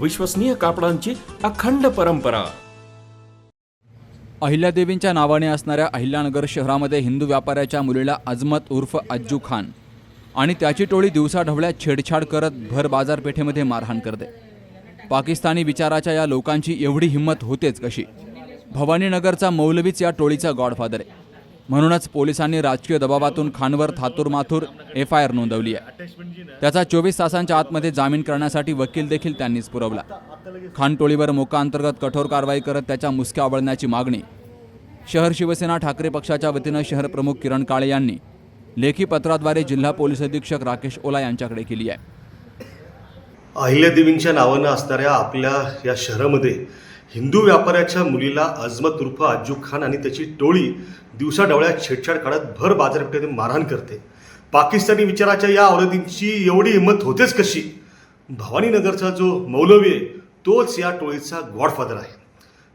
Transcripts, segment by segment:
विश्वसनीय कापडांची अखंड परंपरा. अहिल्यादेवींच्या नावाने असणाऱ्या अहिल्यानगर शहरामध्ये हिंदू व्यापाऱ्याच्या मुलीला अजमत उर्फ अज्जू खान आणि त्याची टोळी दिवसाढवळ्या छेडछाड करत भर बाजारपेठेमध्ये मारहाण करते. पाकिस्तानी विचाराच्या या लोकांची एवढी हिंमत होतेच कशी? भवानीनगरचा मौलवीच या टोळीचा गॉडफादर आहे. म्हणूनच पोलिसांनी राजकीय दबावातून खानवर थातूर माथूर एफ आय आर नोंदवली आहे. त्याचा चोवीस तासांच्या आतमध्ये जामीन करण्यासाठी वकील देखील त्यांनीच पुरवला. खान टोळीवर मोका अंतर्गत कठोर कारवाई करत त्याच्या मुसक्या आवळण्याची मागणी. शहर शिवसेना ठाकरे पक्षाच्या वतीनं शहर प्रमुख किरण काळे यांनी लेखी पत्राद्वारे जिल्हा पोलीस अधीक्षक राकेश ओला यांच्याकडे केली आहे. अहिल्यादेवींच्या नावानं असणाऱ्या आपल्या या शहरामध्ये हिंदू व्यापाऱ्याच्या मुलीला अजमत उर्फ अज्जू खान आणि त्याची टोळी दिवसाढवळ्या छेडछाड काढत भर बाजारपेठेत मारहाण करते. पाकिस्तानी विचाराच्या या औरतींची एवढी हिंमत होतेच कशी? भवानीनगरचा जो मौलवी आहे तोच या टोळीचा गॉडफादर आहे.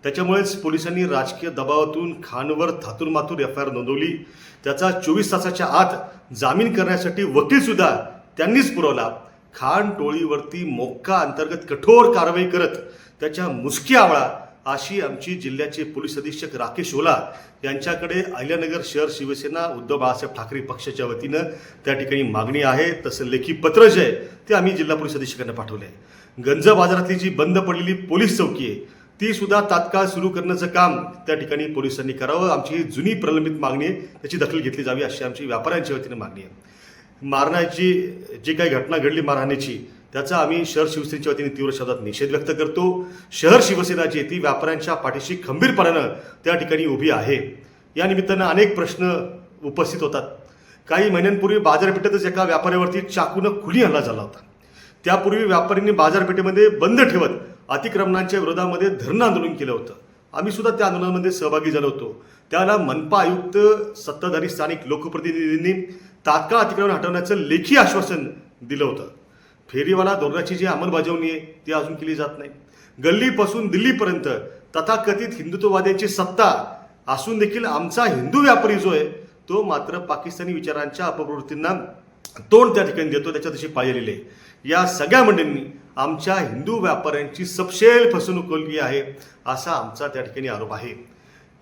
त्याच्यामुळेच पोलिसांनी राजकीय दबावातून खानवर थातूर मातूर एफ आय आर नोंदवली. त्याचा चोवीस तासाच्या आत जामीन करण्यासाठी वकीलसुद्धा त्यांनीच पुरवला. खान टोळीवरती मोक्का अंतर्गत कठोर कारवाई करत त्याच्या मुसकी आवळा अशी आमची जिल्ह्याचे पोलीस अधीक्षक राकेश ओला यांच्याकडे अहिल्यानगर शहर शिवसेना उद्धव बाळासाहेब ठाकरे पक्षाच्या वतीनं त्या ठिकाणी मागणी आहे. तसं लेखी पत्र जे आहे ते आम्ही जिल्हा पोलीस अधीक्षकांना पाठवलं आहे गंज बाजारातली जी बंद पडलेली पोलीस चौकी आहे ती सुद्धा तात्काळ सुरू करण्याचं काम त्या ठिकाणी पोलिसांनी करावं. आमची ही जुनी प्रलंबित मागणी आहे त्याची दखल घेतली जावी अशी आमची व्यापाऱ्यांच्या वतीनं मागणी आहे. मारण्याची जी काही घटना घडली मारहाणीची त्याचा आम्ही शहर शिवसेनेच्या वतीने तीव्र शब्दात निषेध व्यक्त करतो. शहर शिवसेना जी ती व्यापाऱ्यांच्या पाठीशी खंबीरपणानं त्या ठिकाणी उभी आहे. या निमित्तानं अनेक प्रश्न उपस्थित होतात. काही महिन्यांपूर्वी बाजारपेठेतच एका व्यापाऱ्यावरती चाकूनं खुली हल्ला झाला होता. त्यापूर्वी व्यापाऱ्यांनी बाजारपेठेमध्ये बंद ठेवत अतिक्रमणांच्या विरोधामध्ये धरणं आंदोलन केलं होतं. आम्ही सुद्धा त्या आंदोलनामध्ये सहभागी झालो होतो. त्याला मनपा आयुक्त सत्ताधारी स्थानिक लोकप्रतिनिधींनी तात्काळ अतिक्रमण हटवण्याचं लेखी आश्वासन दिलं होतं. फेरीवाला धोरणाची जी अंमलबजावणी आहे ती अजून केली जात नाही. गल्लीपासून दिल्लीपर्यंत तथाकथित हिंदुत्ववाद्यांची सत्ता असून देखील आमचा हिंदू व्यापारी जो आहे तो मात्र पाकिस्तानी विचारांच्या अपप्रवृत्तींना तोंड त्या ठिकाणी देतो त्याच्या तशी पाळलेली आहे. या सगळ्या मंडळींनी आमच्या हिंदू व्यापाऱ्यांची सपशेल फसवणूक केली आहे असा आमचा त्या ठिकाणी आरोप आहे.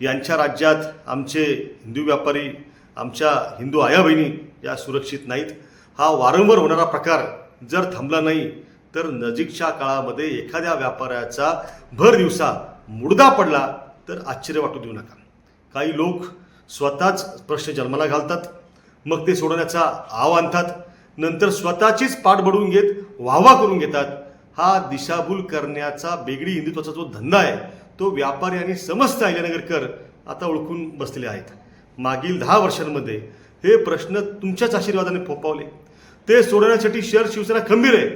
यांच्या राज्यात आमचे हिंदू व्यापारी आमच्या हिंदू आया बहिणी या सुरक्षित नाहीत. हा वारंवार होणारा प्रकार जर थांबला नाही तर नजीकच्या काळामध्ये एखाद्या व्यापाऱ्याचा भर दिवसा मुडदा पडला तर आश्चर्य वाटू देऊ नका. काही लोक स्वतःच प्रश्न जन्माला घालतात मग ते सोडवण्याचा आव आणतात नंतर स्वतःचीच पाठ बडवून घेत वाहवा करून घेतात. हा दिशाभूल करण्याचा बेगडी हिंदुत्वाचा जो धंदा आहे तो व्यापारी आणि समस्त अहिल्यानगरकर आता ओळखून बसलेले आहेत. मागील दहा वर्षांमध्ये हे प्रश्न तुमच्याच आशीर्वादाने फोपावले ते सोडवण्यासाठी शहर शिवसेना खंबीर आहे.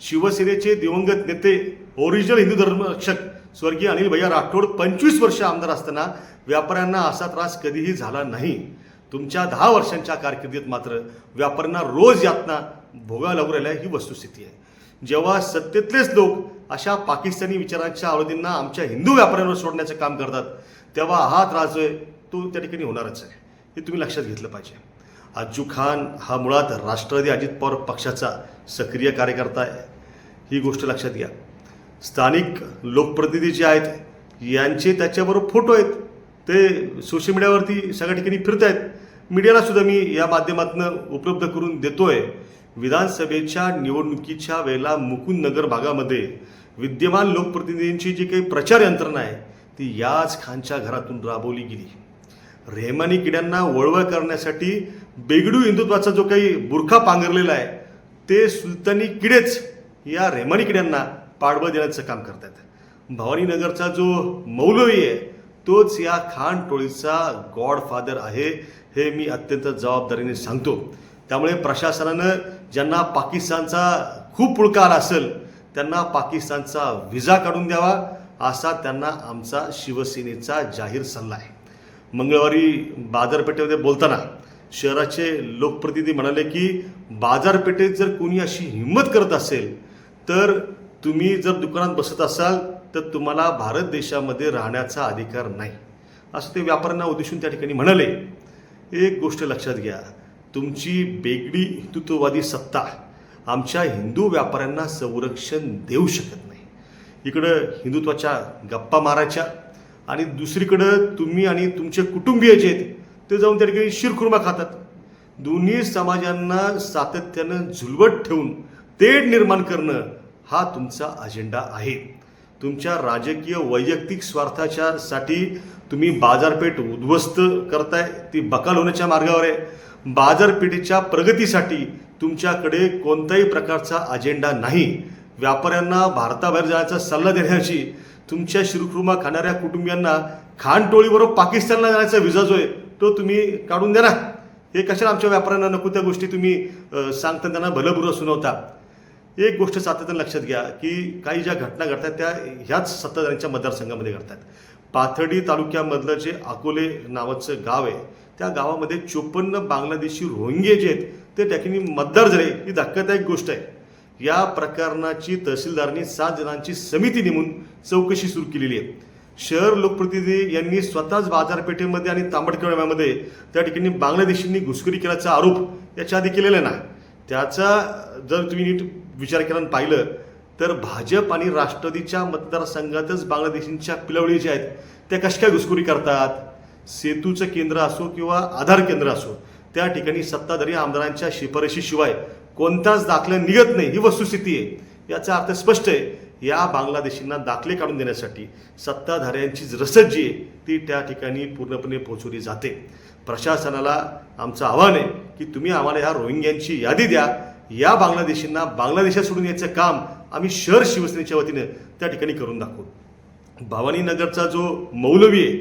शिवसेनेचे दिवंगत नेते ओरिजिनल हिंदू धर्मरक्षक स्वर्गीय अनिल भैया राठोड पंचवीस वर्ष आमदार असताना व्यापाऱ्यांना असा त्रास कधीही झाला नाही. तुमच्या दहा वर्षांच्या कारकिर्दीत मात्र व्यापाऱ्यांना रोज यातना भोगावं लागू राहिल्या ही वस्तुस्थिती आहे. जेव्हा सत्तेतलेच लोक अशा पाकिस्तानी विचारांच्या आवडींना आमच्या हिंदू व्यापाऱ्यांवर सोडण्याचं काम करतात तेव्हा हा त्रास जो आहे तो त्या ठिकाणी होणारच आहे. हे तुम्ही लक्षात घेतलं पाहिजे. अज्जू खान हा मुळात राष्ट्रवादी अजित पवार पक्षाचा सक्रिय कार्यकर्ता आहे. ही गोष्ट लक्षात घ्या. स्थानिक लोकप्रतिनिधी जे आहेत यांचे त्याच्याबरोबर फोटो आहेत. ते सोशल मीडियावरती सगळ्या ठिकाणी फिरत आहेत मीडियाला सुद्धा मी या माध्यमातून उपलब्ध करून देतोय. विधानसभेच्या निवडणुकीच्या वेळेला मुकुंद नगर भागामध्ये विद्यमान लोकप्रतिनिधींची जी काही प्रचार यंत्रणा आहे ती याच खानच्या घरातून राबवली गेली. रेहमानी किड्यांना वळवळ करण्यासाठी बेगडू हिंदुत्वाचा जो काही बुरखा पांघरलेला आहे ते सुलतानी किडेच या रेहमानी किड्यांना पाडबं देण्याचं काम करतात भवानीनगरचा जो मौलवी आहे तोच या खान टोळीचा गॉडफादर आहे हे मी अत्यंत जबाबदारीने सांगतो. त्यामुळे प्रशासनानं ज्यांना पाकिस्तानचा खूप पुळका आला असेल त्यांना पाकिस्तानचा व्हिजा काढून द्यावा असा त्यांना आमचा शिवसेनेचा जाहीर सल्ला आहे. मंगळवारी बाजारपेठेमध्ये बोलताना शहराचे लोकप्रतिनिधी म्हणाले की बाजारपेठेत जर कोणी अशी हिंमत करत असेल तर तुम्ही जर दुकानात बसत असाल तर तुम्हाला भारत देशामध्ये राहण्याचा अधिकार नाही. असं ते व्यापाऱ्यांना उद्देशून त्या ठिकाणी म्हणाले. एक गोष्ट लक्षात घ्या. तुमची बेगडी हिंदुत्ववादी सत्ता आमच्या हिंदू व्यापाऱ्यांना संरक्षण देऊ शकत नाही. इकडं हिंदुत्वाच्या गप्पा मारायच्या. आणि दुसरीकडं तुम्ही आणि तुमचे कुटुंबीय जे आहेत ते जाऊन त्या ठिकाणी शिरखुर्मा खातात. दोन्ही समाजांना सातत्यानं झुलवत ठेवून तेढ निर्माण करणं हा तुमचा अजेंडा आहे. तुमच्या राजकीय वैयक्तिक स्वार्थाच्या साठी तुम्ही बाजारपेठ उद्ध्वस्त करताय ती बकाल होण्याच्या मार्गावर आहे. बाजारपेठेच्या प्रगतीसाठी तुमच्याकडे कोणत्याही प्रकारचा अजेंडा नाही. व्यापाऱ्यांना भारताबाहेर जाण्याचा सल्ला देण्याची तुमच्या शिरखुरमा खाणाऱ्या कुटुंबियांना खानटोळीबरोबर पाकिस्तानला जाण्याचा विजा जो आहे तो तुम्ही काढून द्या ना. हे कशाला आमच्या व्यापाऱ्यांना नको त्या गोष्टी तुम्ही सांगता त्यांना भलं बुरं सुनावता. एक गोष्ट सातत्यानं लक्षात घ्या की काही ज्या घटना घडतात त्या ह्याच सत्ताधाऱ्यांच्या मतदारसंघामध्ये घडतात. पाथर्डी तालुक्यामधलं जे अकोले नावाचं गाव आहे त्या गावामध्ये चोपन्न बांगलादेशी रोहिंगे जे आहेत ते त्या ठिकाणी मतदार झाले. ही धक्कादायक गोष्ट आहे. या प्रकरणाची तहसीलदारांनी सात जणांची समिती नेमून चौकशी सुरू केलेली आहे. शहर लोकप्रतिनिधी यांनी स्वतःच बाजारपेठेमध्ये आणि तांबडखेड्यामध्ये त्या ठिकाणी बांगलादेशींनी घुसखोरी केल्याचा आरोप याच्या आधी केलेला नाही. त्याचा जर तुम्ही नीट विचार केला आणि पाहिलं तर भाजप आणि राष्ट्रवादीच्या मतदारसंघातच बांगलादेशींच्या पिलवळी ज्या आहेत त्या कशा काय घुसखोरी करतात? सेतूचं केंद्र असो किंवा आधार केंद्र असो त्या ठिकाणी सत्ताधारी आमदारांच्या शिफारशीशिवाय कोणताच दाखला निघत नाही ही वस्तुस्थिती आहे. याचा अर्थ स्पष्ट आहे या बांगलादेशींना दाखले काढून देण्यासाठी सत्ताधाऱ्यांची रसद जी आहे ती त्या ठिकाणी पूर्णपणे पोहोचवली जाते. प्रशासनाला आमचं आव्हान आहे की तुम्ही आम्हाला ह्या रोहिंग्यांची यादी द्या. या बांगलादेशींना बांगलादेशात सोडून यायचं काम आम्ही शहर शिवसेनेच्या वतीनं त्या ठिकाणी करून दाखवू. भवानीनगरचा जो मौलवी आहे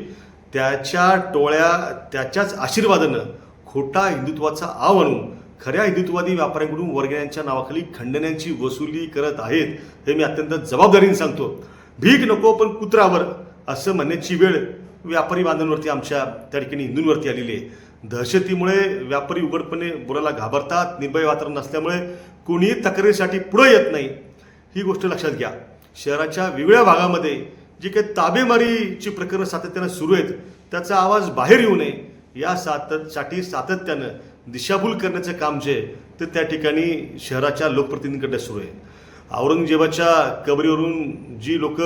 त्याच्या टोळ्या त्याच्याच आशीर्वादानं खोटा हिंदुत्वाचा आव आणून खऱ्या हिंदुत्ववादी व्यापाऱ्यांकडून वर्गण्यांच्या नावाखाली खंडण्यांची वसुली करत आहेत हे मी अत्यंत जबाबदारीने सांगतो. भीक नको पण कुत्रावर असं म्हणण्याची वेळ व्यापारी बांधवांवरती आमच्या त्या ठिकाणी हिंदूंवरती आलेली आहे. दहशतीमुळे व्यापारी उघडपणे बोलायला घाबरतात निर्भय वातावरण नसल्यामुळे कोणीही तक्रारीसाठी पुढे येत नाही. ही गोष्ट लक्षात घ्या. शहराच्या वेगळ्या भागामध्ये जी काही ताबेमारीची प्रकरणं सातत्यानं सुरू आहेत त्याचा आवाज बाहेर येऊ नये. या सातत साठी सातत्यानं दिशाभूल करण्याचं काम जे आहे ते त्या ठिकाणी शहराच्या लोकप्रतिनिधींकडे सुरू आहे. औरंगजेबाच्या कबरीवरून जी लोक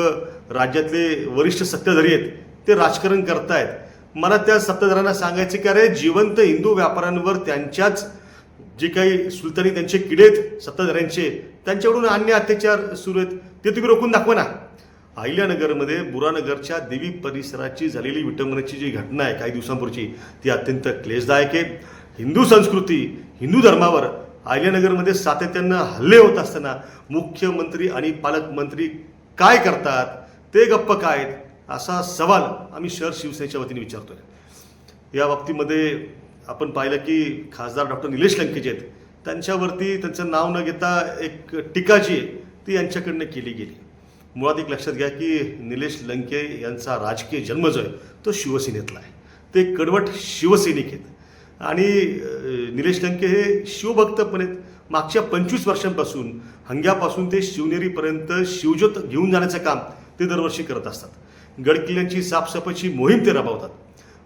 राज्यातले वरिष्ठ सत्ताधारी आहेत ते राजकारण करतायत. मला त्या सत्ताधाऱ्यांना सांगायचे की अरे जिवंत हिंदू व्यापाऱ्यांवर त्यांच्याच जे काही सुलतानी त्यांचे किडे आहेत सत्ताधाऱ्यांचे त्यांच्याकडून अन्य अत्याचार सुरू आहेत ते तुम्ही रोखून दाखवा ना. अहिल्यानगरमध्ये बुरानगरच्या देवी परिसराची झालेली विटंबनेची जी घटना आहे काही दिवसांपूर्वी ती अत्यंत क्लेशदायक आहे. हिंदू संस्कृती हिंदू धर्मावर अहिल्यानगरमध्ये सातत्यानं हल्ले होत असताना मुख्यमंत्री आणि पालकमंत्री काय करतात ते गप्प काय आहेत असा सवाल आम्ही शहर शिवसेनेच्या वतीने विचारतोय. या बाबतीमध्ये आपण पाहिलं की खासदार डॉक्टर निलेश लंके जे आहेत. त्यांच्यावरती त्यांचं नाव न घेता एक टीका जी आहे ती यांच्याकडनं केली गेली. मुळात एक लक्षात घ्या की निलेश लंके यांचा राजकीय जन्म जो आहे तो शिवसेनेतला आहे. ते कडवट शिवसैनिक आहेत. आणि निलेश लंके हे शिवभक्त पण आहेत मागच्या पंचवीस वर्षांपासून हंग्यापासून ते शिवनेरीपर्यंत शिवज्योत घेऊन जाण्याचं काम ते दरवर्षी करत असतात. गडकिल्ल्यांची साफसफाईची मोहीम ते राबवतात.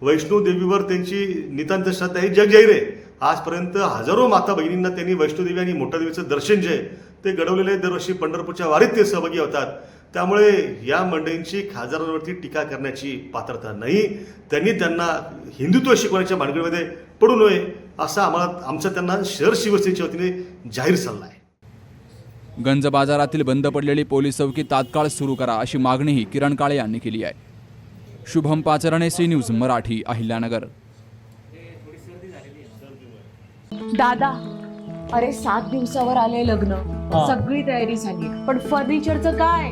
वैष्णो देवीवर त्यांची नितांत श्रद्धा हे जगजाहीर आहे आजपर्यंत हजारो माता बहिणींना त्यांनी वैष्णोदेवी आणि मोठ्या देवीचं दर्शन जे ते घडवलेले आहे. दरवर्षी पंढरपूरच्या वारीत ते सहभागी होतात. त्यामुळे या मंडळींची खासदारांवरती टीका करण्याची पात्रता नाही. त्यांनी त्यांना हिंदुत्व शिकवण्याच्या भानगडीमध्ये पडू नये असा आम्हाला आमचा त्यांना शहर शिवसेनेच्या वतीने जाहीर सल्ला आहे. गंज बाजारातील बंद पडलेली पोलीस चौकी तात्काळ सुरू करा अशी मागणीही किरण काळे यांनी केली आहे. Shubham Pacharne C news Marathi Ahilyanagar. दादा अरे सात दिवसावर आले लग्न. सगळी तयारी झाली. पण फर्निचरचं काय?